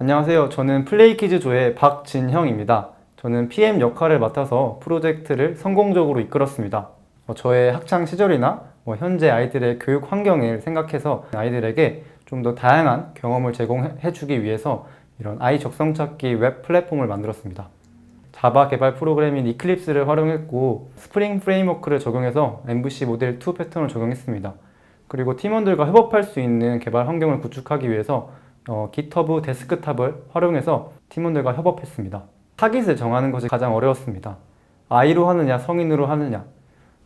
안녕하세요. 저는 플레이키즈조의 박진형입니다. 저는 PM 역할을 맡아서 프로젝트를 성공적으로 이끌었습니다. 어, 저의 학창 시절이나 뭐 현재 아이들의 교육 환경을 생각해서 아이들에게 좀 더 다양한 경험을 제공해 주기 위해서 이런 아이 적성 찾기 웹 플랫폼을 만들었습니다. 자바 개발 프로그램인 이클립스를 활용했고 스프링 프레임워크를 적용해서 MVC 모델 2 패턴을 적용했습니다. 그리고 팀원들과 협업할 수 있는 개발 환경을 구축하기 위해서 어, GitHub 데스크탑을 활용해서 팀원들과 협업했습니다. 타깃을 정하는 것이 가장 어려웠습니다. 아이로 하느냐, 성인으로 하느냐.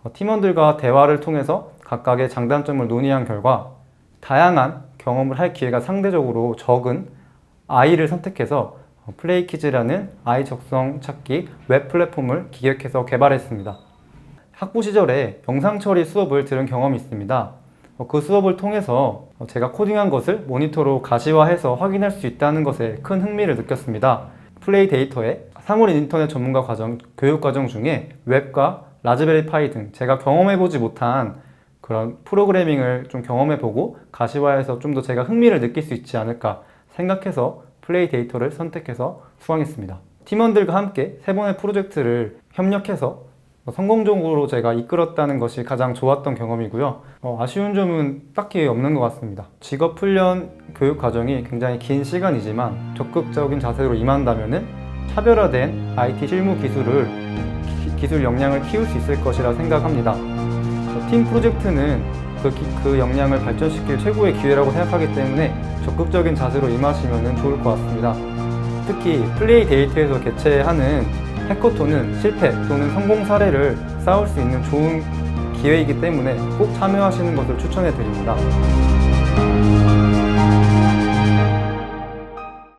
어, 팀원들과 대화를 통해서 각각의 장단점을 논의한 결과 다양한 경험을 할 기회가 상대적으로 적은 아이를 선택해서 어, 플레이키즈라는 아이 적성 찾기 웹 플랫폼을 기획해서 개발했습니다. 학부 시절에 영상 처리 수업을 들은 경험이 있습니다. 어, 그 수업을 통해서 어, 제가 코딩한 것을 모니터로 가시화해서 확인할 수 있다는 것에 큰 흥미를 느꼈습니다. 플레이 데이터의 사물인 인터넷 전문가 과정, 교육 과정 중에 웹과 라즈베리 파이 등 제가 경험해보지 못한 그런 프로그래밍을 좀 경험해보고 가시화해서 좀 더 제가 흥미를 느낄 수 있지 않을까 생각해서 플레이 데이터를 선택해서 수강했습니다. 팀원들과 함께 세 번의 프로젝트를 협력해서 성공적으로 제가 이끌었다는 것이 가장 좋았던 경험이고요. 어, 아쉬운 점은 딱히 없는 것 같습니다. 직업 훈련 교육 과정이 굉장히 긴 시간이지만 적극적인 자세로 임한다면은 차별화된 IT 실무 기술을 기- 기술 역량을 키울 수 있을 것이라 생각합니다. 어, 팀 프로젝트는 그, 기- 그 역량을 발전시킬 최고의 기회라고 생각하기 때문에 적극적인 자세로 임하시면 좋을 것 같습니다. 특히 플레이 데이터에서 개최하는 해커톤은 실패 또는 성공 사례를 쌓을 수 있는 좋은 기회이기 때문에 꼭 참여하시는 것을 추천해 드립니다.